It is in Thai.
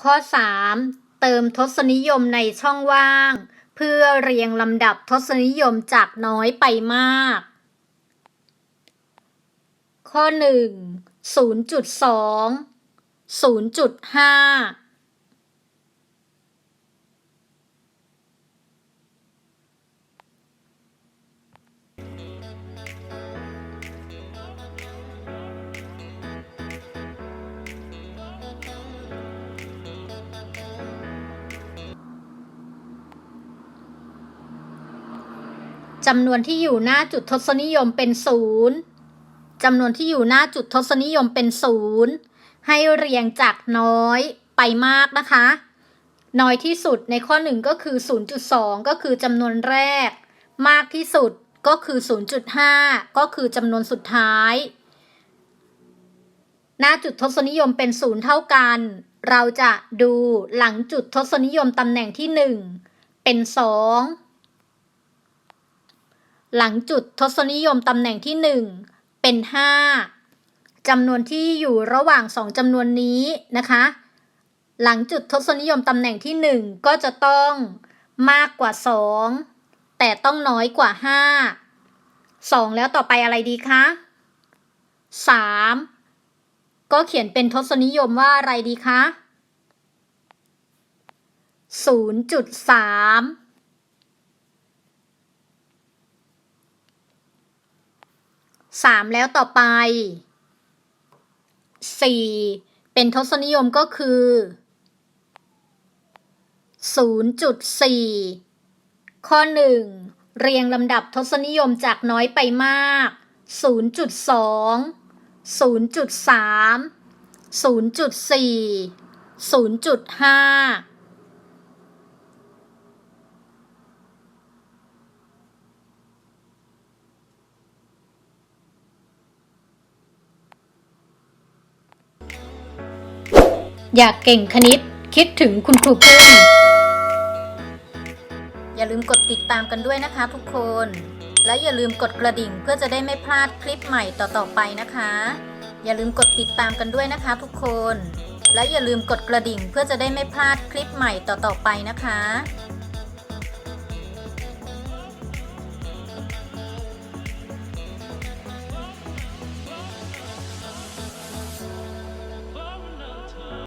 ข้อ 3 เติมทศนิยมในช่องว่าง เพื่อเรียงลำดับทศนิยมจากน้อยไปมาก ข้อ 1 0.2 0.5 จำนวนที่อยู่หน้าจุดทศนิยมเป็นศูนย์จำนวนที่อยู่หน้าจุดทศนิยมเป็นศูนย์ให้เรียงจากน้อยไปมากนะคะ น้อยที่สุดในข้อหนึ่งก็คือ 0.2 ก็คือจำนวนแรก มากที่สุดก็คือ 0.5 ก็คือจำนวนสุดท้าย หน้าจุดทศนิยมเป็นศูนย์เท่ากัน เราจะดูหลังจุดทศนิยมตำแหน่งที่ 1 เป็น 2 หลังจุดทศนิยมตำแหน่งที่ 1 เป็น 5จำนวนที่อยู่ระหว่าง 2จำนวนนี้นะคะ หลังจุดทศนิยมตำแหน่งที่ 1 ก็จะต้องมากกว่า 2 แต่ต้องน้อยกว่า 5 2 แล้วต่อไปอะไรดีคะ 3 ก็เขียนเป็นทศนิยมว่าอะไรดีคะ0.3 สามแล้วต่อไปสี่เป็นทศนิยมก็คือศูนย์จุดสี่ข้อหนึ่งเรียงลำดับทศนิยมจากน้อยไปมาก 0.2 0.3 0.4 0.5 อยากเก่งคณิต คิดถึงคุณครูพึ่มอย่าลืมกดติดตามกันด้วยนะคะทุกคน และอย่าลืมกดกระดิ่งเพื่อจะได้ไม่พลาดคลิปใหม่ต่อๆไปนะคะ อย่าลืมกดติดตามกันด้วยนะคะทุกคน และอย่าลืมกดกระดิ่งเพื่อจะได้ไม่พลาดคลิปใหม่ต่อๆไปนะคะ